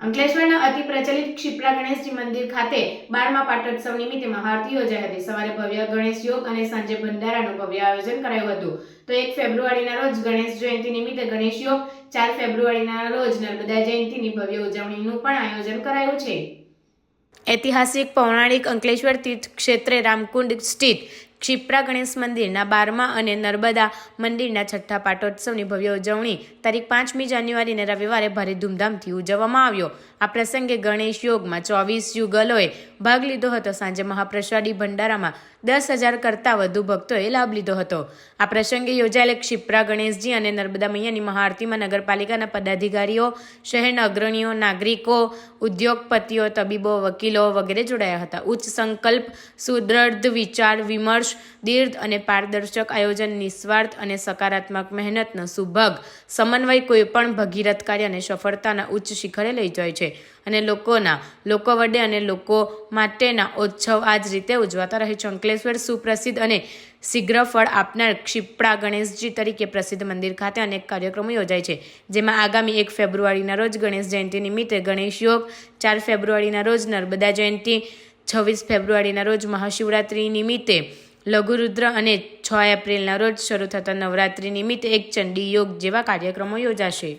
અંકલેશ્વરના અતિ પ્રચલિત ક્ષિપ્રા ગણેશજી મંદિર ખાતે બારમા પાટોત્સવ નિમિત્તે મહાઆરતી યોજાઈ હતી. સવારે ભવ્ય ગણેશ યોગ અને સાંજે ભંડારાનું ભવ્ય આયોજન કરાયું હતું. તો એક ફેબ્રુઆરીના રોજ ગણેશ જયંતિ નિમિત્તે ગણેશ યોગ, ચાર ફેબ્રુઆરીના રોજ નર્મદા જયંતિની ભવ્ય ઉજવણીનું પણ આયોજન કરાયું છે. ઐતિહાસિક, પૌરાણિક અંકલેશ્વર તીર્થ ક્ષેત્રે રામકુંડ સ્થિત ક્ષિપ્રા ગણેશ મંદિરના બારમા અને નર્મદા મંદિરના છઠ્ઠા પાટોત્સવની ભવ્ય ઉજવણી તારીખ પાંચમી જાન્યુઆરીને રવિવારે ભારે ધૂમધામથી ઉજવવામાં આવ્યો. આ પ્રસંગે ગણેશ યોગમાં ચોવીસ યુગલોએ ભાગ લીધો હતો. સાંજે મહાપ્રસાદી ભંડારામાં દસ હજાર કરતાં વધુ ભક્તોએ લાભ લીધો હતો. આ પ્રસંગે યોજાયેલ ક્ષિપ્રા ગણેશજી અને નર્મદા મૈયાની મહાઆરતીમાં નગરપાલિકાના પદાધિકારીઓ, શહેરના અગ્રણીઓ, નાગરિકો, ઉદ્યોગપતિઓ, તબીબો, વકીલો વગેરે જોડાયા હતા. ઉચ્ચ સંકલ્પ, સુદૃઢ વિચાર, વિમર્શ દીર્ઘ અને પારદર્શક આયોજન, નિસ્વાર્થ અને સકારાત્મક મહેનતનો સુભગ. સમન્વય કોઈપણ ભગીરથ કાર્યને સફળતાના ઉચ્ચ શિખરે લઈ જાય છે અને લોકોના, લોકો વડે અને લોકો માટેના ઉત્સવ આ જ રીતે ઉજવાતા રહે. છે અંકલેશ્વર સુપ્રસિદ્ધ અને શીઘ્ર ફળ આપનાર ક્ષિપ્રા ગણેશજી તરીકે પ્રસિદ્ધ મંદિર ખાતે અનેક કાર્યક્રમો યોજાય છે. જેમાં આગામી એક ફેબ્રુઆરીના રોજ ગણેશ જયંતિ નિમિત્તે ગણેશ યોગ, ચાર ફેબ્રુઆરીના રોજ નર્મદા જયંતિ, છવ્વીસ ફેબ્રુઆરીના રોજ મહાશિવરાત્રિ નિમિત્તે લઘુરુદ્ર અને છ એપ્રિલના રોજ શરૂ થતા નવરાત્રિ નિમિત્તે એક ચંડી યોગ જેવા કાર્યક્રમો યોજાશે.